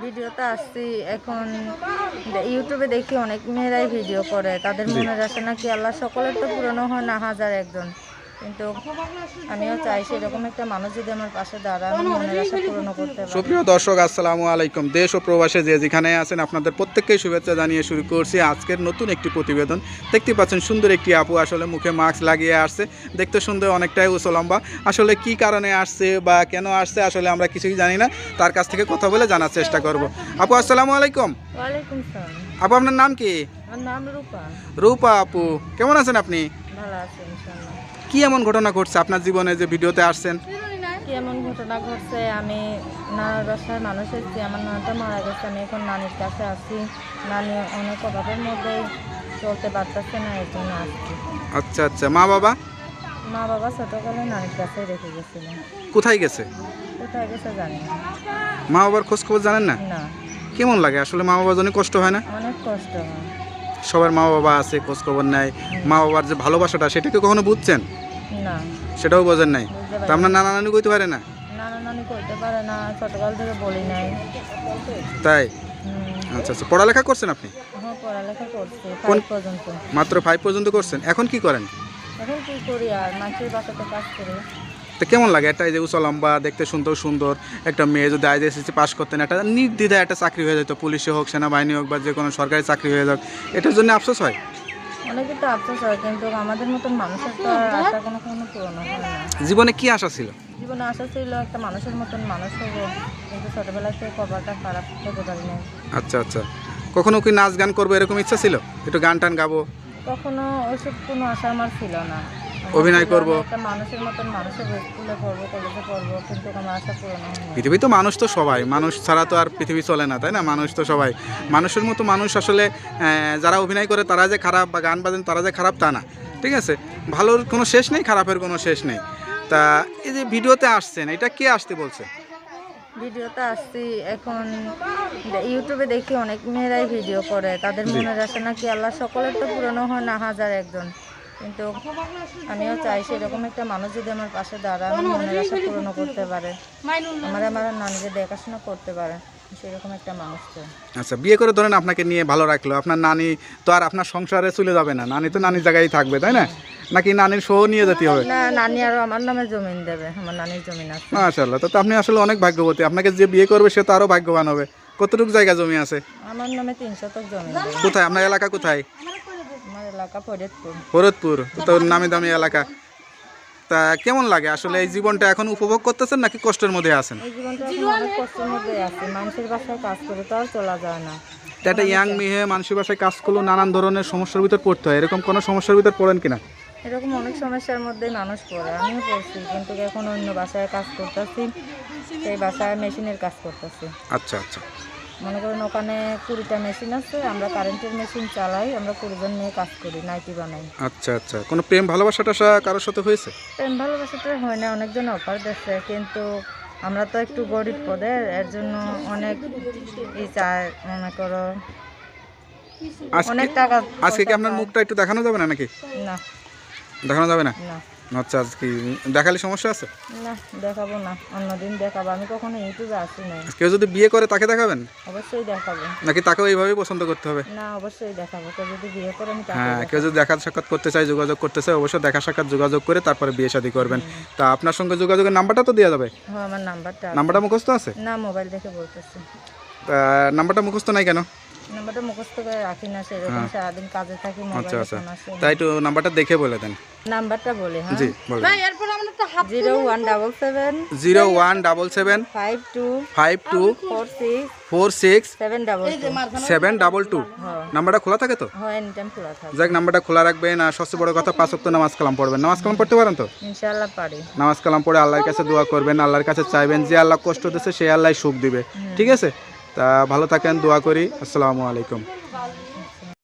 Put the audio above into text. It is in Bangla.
ভিডিওতে আসছি। এখন ইউটিউবে দেখি অনেক মেয়েরাই ভিডিও করে। তাদের মনের আশা নাকি আল্লাহ সকলের তো পুরনো হয় না হাজার একজন। কিন্তু আমিও চাই সেরকম একটা মানুষ যদি আমার পাশে দাঁড়ায় মনের আশা পূরণ করতে পারি। সুপ্রিয় দর্শক আসসালামু আলাইকুম। দেশ ও প্রবাসে যে যেখানে আছেন আপনাদের প্রত্যেককেই শুভেচ্ছা জানিয়ে শুরু করছি আজকের নতুন একটি প্রতিবেদন। দেখতে পাচ্ছেন সুন্দর একটি আপু আসলে মুখে মাস্ক লাগিয়ে আসছে। দেখতে সুন্দর অনেকটাই উঁচু লম্বা। আসলে কি কারণে আসছে বা কেন আসছে আসলে আমরা কিছুই জানি না। তার কাছ থেকে কথা বলে জানার চেষ্টা করব। আপু আসসালামু আলাইকুম। ওয়ালাইকুম সালাম। আপু আপনার নাম কি? আমার নাম রূপা। রূপা আপু কেমন আছেন আপনি? ভালো আছে ইনশাল্লাহ কি এমন ঘটনা ঘটছে আপনার জীবনে যে ভিডিওতে আসছেন? কি এমন ঘটনা ঘটছে? আমি নানার বাসায় মানুষ এসেছি আমার নানাটা মারা গেছে আমি এখন নানির কাছে আছি। নানি অনেক অভাবের মধ্যেই চলতে পারতেছে না এর জন্য আসছি আচ্ছা আচ্ছা। মা বাবা? মা বাবা ছোটকালে নানির কাছে রেখে গেছিল। কোথায় গেছে? কোথায় গেছে জানি না। মা বাবার খোঁজ খবর জানেন না? না। কেমন লাগে? আসলে মা বাবার জন্য কষ্ট হয় না? অনেক কষ্ট হয়। সবার মা বাবা আছে খোঁজ খবর নেয় মা বাবার যে ভালোবাসাটা সেটাকে কখনো বুঝছেন? না। সেটাও বোঝেন নাই? তা আপনার নানা নানি কইতে পারে না? নানা নানি করতে পারে না ছোটকাল থেকে বলি নাই। তাই? আচ্ছা আচ্ছা পড়ালেখা করছেন আপনি? হ্যাঁ পড়ালেখা করছি কোন- পর্যন্ত। মাত্র ফাইভ পর্যন্ত করছেন। এখন কি করেন? এখন কি করি আর মাছের বাসাতে কাজ করি। তো কেমন লাগে? একটা এই যে উঁচু লম্বা দেখতে সুন্দর সুন্দর একটা মেয়ে যদি আইডিএসসি পাস করতেন একটা নির্দ্বিধায় একটা চাকরি হয়ে যেত পুলিশে হোক সেনাবাহিনী হোক বা যে কোনো সরকারি চাকরি হয়ে যাক এটার জন্য আফসোস হয়? অনেকে তো আফসোস হয় কিন্তু আমাদের মতন মানুষের তো আশা কোনো কোনো পূরণ হয় না। জীবনে কি আশা ছিল? জীবনে আশা ছিল একটা মানুষের মতন মানুষ হব কিন্তু ছোটবেলা থেকে কপালটা খারাপ হতে পারি না আচ্ছা আচ্ছা। কখনো কি নাচ গান করব এরকম ইচ্ছা ছিল? একটু গান টান গাবো? কখনো ওইসব কোনো আশা আমার ছিল না। অভিনয় করব। একটা মানুষের মতন মানুষের স্কুলে পড়ব কলেজে পড়ব কিন্তু আমার আশা পূরণ পৃথিবী তো মানুষ তো সবাই। মানুষ ছাড়া তো আর পৃথিবী চলে না তাই না? মানুষ তো সবাই। মানুষের মতো মানুষ আসলে যারা অভিনয় করে তারা যে খারাপ বা গান বাজেন তারা যে খারাপ তা না ঠিক আছে? ভালোর কোনো শেষ নেই খারাপের কোনো শেষ নেই। তা এই যে ভিডিওতে আসছেন এটা কে আসতে বলছে? ভিডিওতে আসছি এখন ইউটিউবে দেখি অনেক মেয়েরাই ভিডিও করে। তাদের মনের আশা নাকি আল্লাহ সকলের তো পুরনো হয় না হাজার একজন। কিন্তু আমিও চাই সেরকম একটা মানুষ যদি আমার পাশে দাঁড়ায় আমার মনের আশা পূরণ করতে পারে। আমার আমার নানিকে দেখাশোনা করতে পারে সেরকম একটা মানুষ চাই। আচ্ছা বিয়ে করে ধরেন আপনাকে নিয়ে ভালো রাখল আপনার নানি তো আর আপনার সংসারে চলে যাবে না নানি তো নানির জায়গায় থাকবে তাই না? নাকি নানির শো নিয়ে যেতে হবে? না নানি আরও আমার নামে জমিন দেবে আমার নানির জমিন আছে। মাশাল্লাহ তো তো আপনি আসলে অনেক ভাগ্যবতী আপনাকে যে বিয়ে করবে সে তো আরও ভাগ্যবান হবে। কতটুকু জায়গা জমি আছে? আমার নামে তিন শতক জমিন দেবে কোথায়? আপনার এলাকা কোথায়? আমার এলাকা ফরিদপুর। ফরিদপুর তো নামি দামি এলাকা। তা কেমন লাগে? আসলে এই জীবনটা এখন উপভোগ করতেছেন নাকি কষ্টের মধ্যে আছেন? এই জীবনটা এখন অনেক কষ্টের মধ্যে আছে। মানুষের বাসায় কাজ করে তো আর চলা যায় না। তা একটা ইয়াং মেয়ে মানুষের বাসায় কাজ করলেও নানান ধরনের সমস্যার ভিতর পড়তে হয়। এরকম কোনো সমস্যার ভিতর পড়েন কিনা? এরকম অনেক সমস্যার মধ্যে মানুষ পড়ে। আমিও পড়ছি কিন্তু এখন অন্য বাসায় কাজ করতেছি। সেই বাসায় মেশিনের কাজ করতেছি। আচ্ছা আচ্ছা। মনে করেন ওখানে কুড়িটা মেশিন আছে আমরা কারেন্টের মেশিন চালাই আমরা কুড়িজন নিয়ে কাজ করি নাইটি বানাই। আচ্ছা আচ্ছা। কোনো প্রেম ভালোবাসাটা কারোর সাথে হয়েছে? প্রেম ভালোবাসাটা হয় না অনেকজন অফার দিচ্ছে কিন্তু আমরা তো একটু গরিব পদের এর জন্য অনেক ই চায় মনে করো। অনেক টাকা আজকে কি আপনার মুখটা একটু দেখানো যাবে না নাকি? না। দেখানো যাবে না? না। আচ্ছা আজকে দেখালে সমস্যা আছে? না দেখাবো না। অন্যদিন দেখাবো। আমি কখনো ইউটিউবে আসি নাই। কেউ যদি বিয়ে করে তাকে দেখাবেন? অবশ্যই দেখাবো। নাকি তাকেও এইভাবেই পছন্দ করতে হবে? না অবশ্যই দেখাবো। কেউ যদি বিয়ে করে আমি হ্যাঁ কেউ যদি দেখা সাক্ষাৎ করতে চায় যোগাযোগ করতে চায় অবশ্যই দেখা সাক্ষাৎ যোগাযোগ করে তারপরে বিয়ে শাদী করবেন। তা আপনার সঙ্গে যোগাযোগের নাম্বারটা তো দেওয়া যাবে? হ্যাঁ আমার নাম্বারটা। নাম্বারটা মুখস্থ আছে? না মোবাইল দেখে বলতেছি। নাম্বারটা মুখস্থ নাই কেন? নাম্বারটা মুখস্থ করে রাখি না সেরকম সারাদিন কাজে থাকি হ্যাঁ। আচ্ছা আচ্ছা। তাই একটু নাম্বারটা দেখে বলে দেন। নাম্বারটা বলে হ্যাঁ। জি বলবেন zero one double seven. Zero one double seven. Five two. Five two. Four six. Four six. Seven double seven double two. হ্যাঁ। নাম্বারটা খোলা থাকে তো? হয় খোলা থাকে। যাক নাম্বারটা খোলা রাখবেন। আর সবচেয়ে বড় কথা পাঁচ অক্ট নামাজ কালাম পড়বেন। নামাজ কালাম পড়তে পারেন তো? ইনশাল্লাহ পারি। নামাজ কালাম পড়ে আল্লাহর কাছে দোয়া করবেন। আল্লাহর কাছে চাইবেন যে আল্লাহ কষ্ট দিচ্ছে সেই আল্লাহ সুখ দিবে। ঠিক আছে? তা ভালো থাকেন দোয়া করি। আসসালামু আলাইকুম।